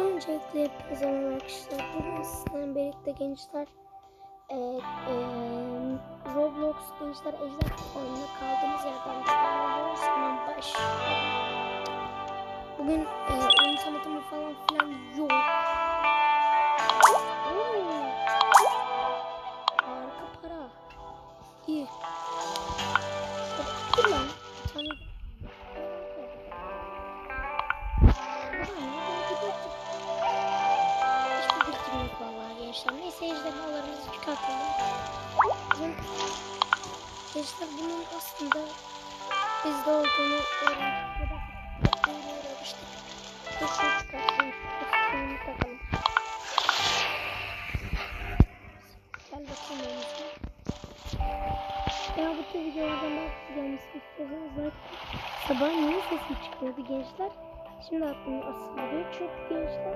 Öncelikle hepinize merhaba arkadaşlar. Bugün sizlerle birlikte gençler evet, eee, Roblox gençler ejder oyununa kaldığımız yerden devam. Hemen başlayalım. Bugün eee oyun tanıtımı falan filan yok. Oo. Ya bu tür videolardan daha gelmesini istiyorsanız like Sabah niye sesim çıkmıyordu gençler? Şimdi aklıma asılıyor. Çünkü gençler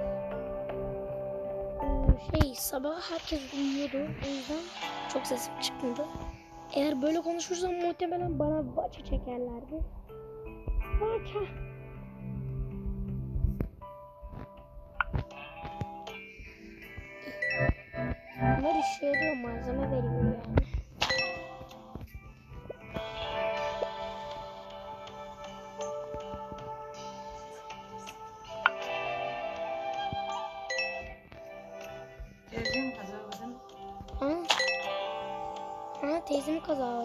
eee, şey sabah herkes uyuyordu. O yüzden çok sesim çıkmadı. Eğer böyle konuşursam muhtemelen bana baça çekerlerdi. Baça. Bunlar işe yarıyor malzeme veriyor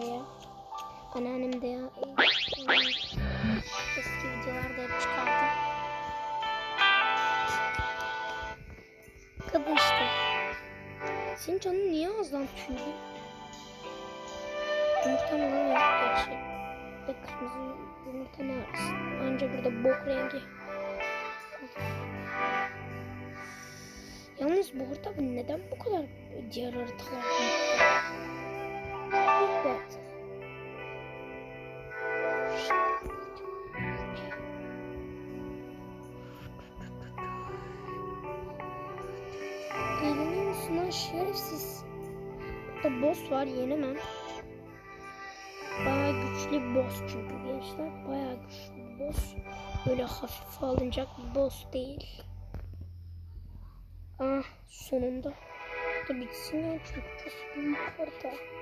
teyzemin kazağı o ya. Anneannem de ya. Eski videolarda hep çıkardı. Kadın işte. Senin canın niye az lan tüylü? Lan yok. Bir de kırmızı yumurta ne arasın? Anca burada bok rengi. Yalnız bu harita neden bu kadar diğer haritalardan? Bak. Eğleniyor musun lan şerefsiz? Burada boss var yenemem. Bayağı güçlü boss çünkü gençler. Bayağı güçlü boss. Böyle hafife alınacak bir boss değil. Ah sonunda. Da bitsin ya çünkü çok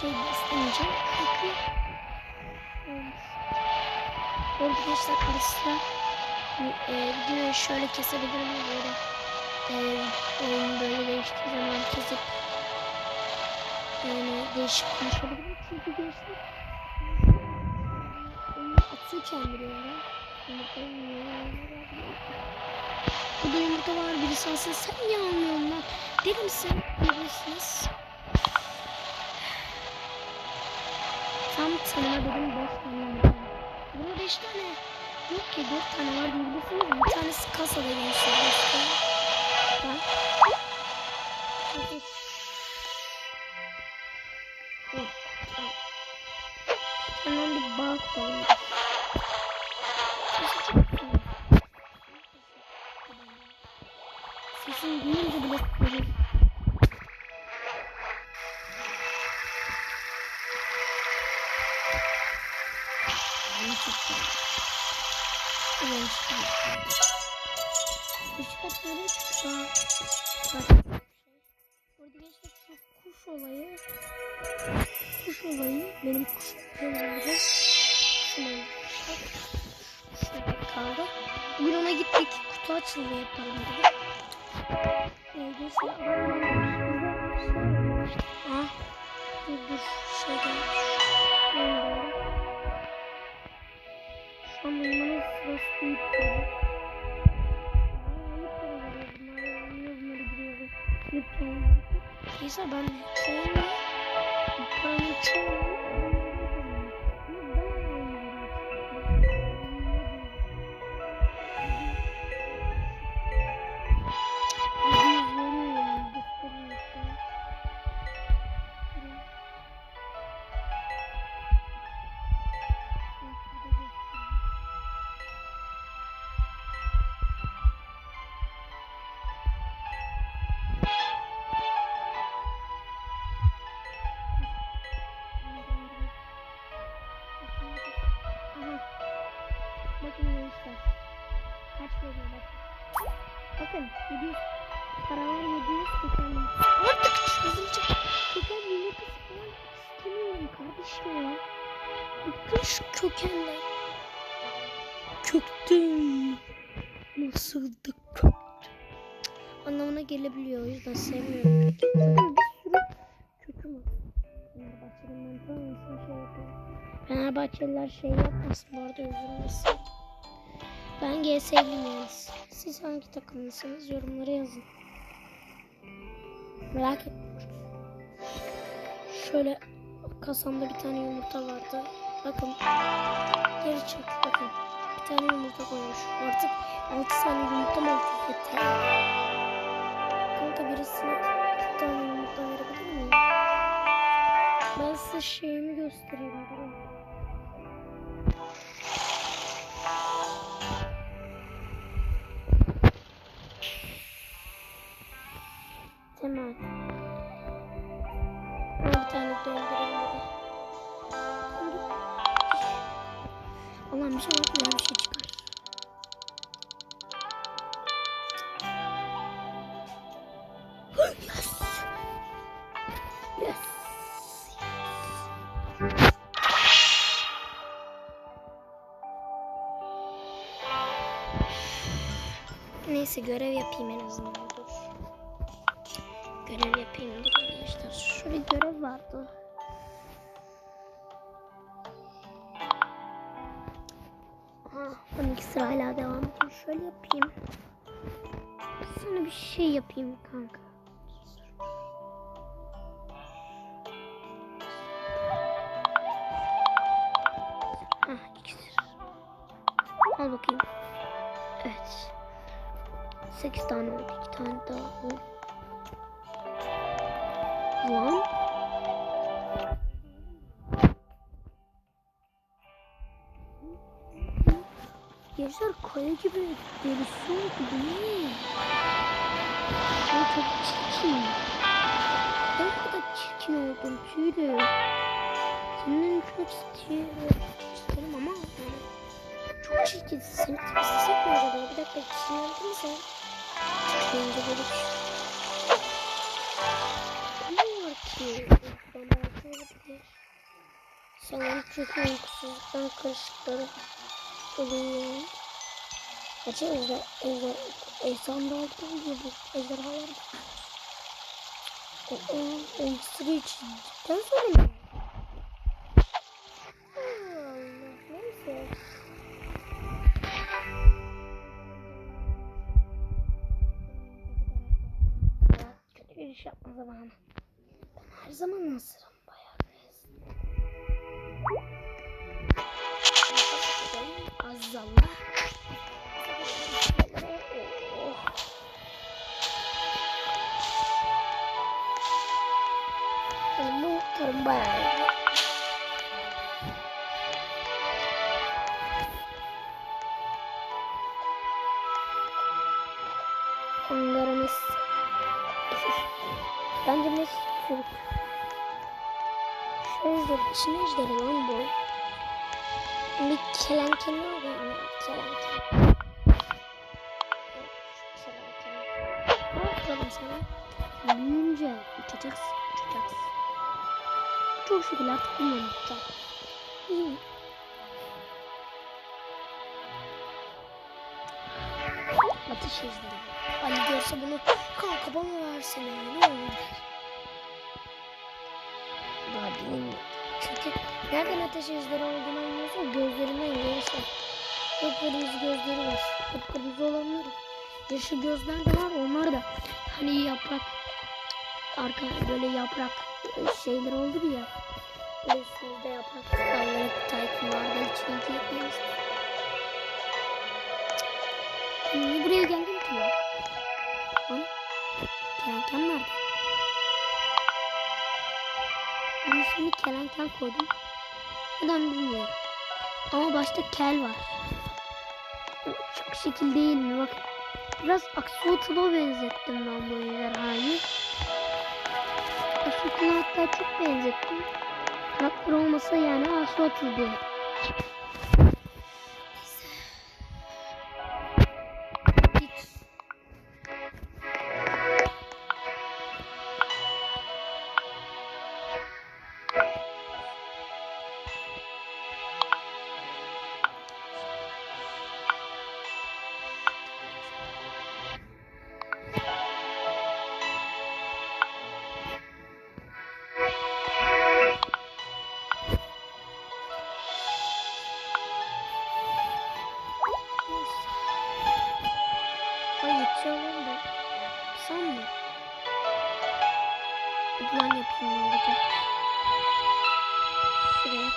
şey beslemeyeceğim. Çünkü Arkadaşlar ara sıra e, videoyu şöyle kesebilirim böyle e, oyunu böyle değiştiği zaman kesip yani değişik konuşabilirim çünkü gençler oyunu atırken biliyorlar yumurta Bu da yumurta var birisi alsın sen niye almıyorsun lan deli misin bilirsiniz tam tanıma dedim 5 tane. Burada 5 tane yok ki 4 tane var diyebilirsiniz. Bir tanesi kasada gençler. Tamam. Hemen bir bağ güzel. Sesin duyunca bile böyle Bunu çok tane çıksa. Bak. Burada gençler şu kuş olayı. Kuş olayı benim kuş olayı. Olmuşlar. Şurada kaldı. Bugün ona gittik. Kutu açılımı yapalım dedik. Ee, gençler bizde Ah. Dur dur. Şey. Bilmiyorum. Şu an uyumanın sırası değil Neyse ben çoğunu Bakın 700 paralar 700 köken Artık çözülecek. Köken yumurtası falan istemiyorum kardeşim ya. Bıktım şu kökenden. Köktüm. Nasıl da köktüm. Anlamına gelebiliyor o yüzden sevmiyorum. Zaten bir sürü köküm var. Şey. Fenerbahçeliler şey yapmasın bu arada üzülmesin. Ben GS'liyim yani. Siz hangi takımlısınız yorumlara yazın. Merak ettim. Şöyle kasamda bir tane yumurta vardı. Bakın. Geri çek bakın. Bir tane yumurta koymuş. Artık 6 tane yumurta mı yeter. Kanka birisine bir tane yumurta verebilir miyim? Ben size şeyimi göstereyim. Ben bir tane doldurayım hadi. Allah'ım bir şey güzel bir şey çıkar. yes. Yes. Neyse görev yapayım en azından. Görev yapayım arkadaşlar. Şurada görev vardı. Ah, 12 sırayla devam ediyor. Şöyle yapayım. Sana bir şey yapayım kanka. Hah, iksir. Al bakayım. Evet. 8 tane oldu. 2 tane daha oldu. Lan. Yaşar kaya gibi derisi oldu değil mi? Ay çok çirkin. Ben kadar çirkin oldum tüylü. Senin istiyorum. İsterim ama çok çirkin. Seni temizlesek mi acaba? Bir dakika çirkin mi sen? Çıkınca böyle bir şey. Ki? Belki olabilir. Sanırım çünkü uykusuzluktan karışıkları oluyor. Gerçi ejder, ejder, ejderhalarda oluyor bu. Ejderhalarda. O, o, o iksiri sonra mı? İş yapma zamanı. Her zaman hazırım bayağı. Azallah. Oh. Bu tarım bayağı ejder, Çin ejderi lan bu. Bir kelenken ne oluyor? Kelenken. Kelenken. Sana? Büyüyünce uçacaksın, uçacaksın. Çok şükür artık bilmiyorum uçacağım. İyi mi? Ateş ejderi. Ali görse bunu kanka bana versene ne olur. Bilmiyorum. Çünkü nereden ateş ejderi olduğunu anlıyorsun gözlerinden görürsen. Kıpkırmızı gözleri var. Kıpkırmızı olanlar. Yeşil gözler de var onlar da. Hani yaprak arka böyle yaprak şeyler oldu ya. Böyle üstünüzde yaprak dalları kelenken koydum. Neden bilmiyorum. Ama başta kel var. Çok şekil değil mi? Bak. Biraz Axolotl'a benzettim ben bu ejderhayı. Axolotl'a hatta çok benzettim. Karakter olmasa yani Axolotl diye.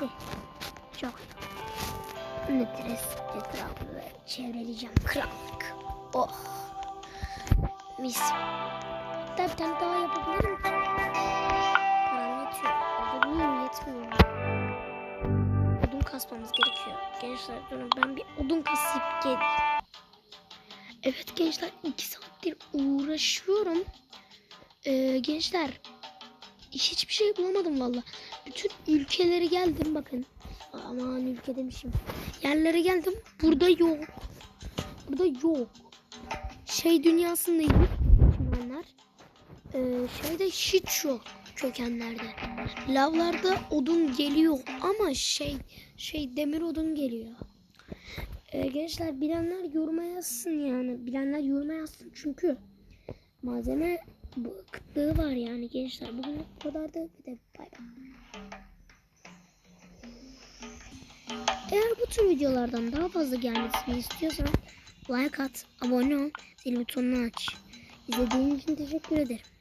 Heh, Çok dres etrafını çevreleyeceğim. Krallık. Oh. Mis. Tane daha yapabilirim ki. Param yetiyor. Odun yetmiyor. Odun kasmamız gerekiyor. Gençler durun ben bir odun kasıp geleyim. Evet gençler iki saattir uğraşıyorum. Ee, gençler hiçbir şey bulamadım valla. Bütün ülkeleri geldim bakın. Aman ülke demişim. Yerlere geldim. Burada yok. Burada yok. Şey dünyasında yok. Çimenler. Ee, şeyde hiç yok kökenlerde. Lavlarda odun geliyor ama şey şey demir odun geliyor. Ee, gençler bilenler yoruma yazsın yani. Bilenler yoruma yazsın çünkü malzeme bu kıtlığı var yani gençler. Bugün bu kadar da bir de bay bay. Eğer bu tür videolardan daha fazla gelmesini istiyorsan like at, abone ol, zil butonunu aç. İzlediğin için teşekkür ederim.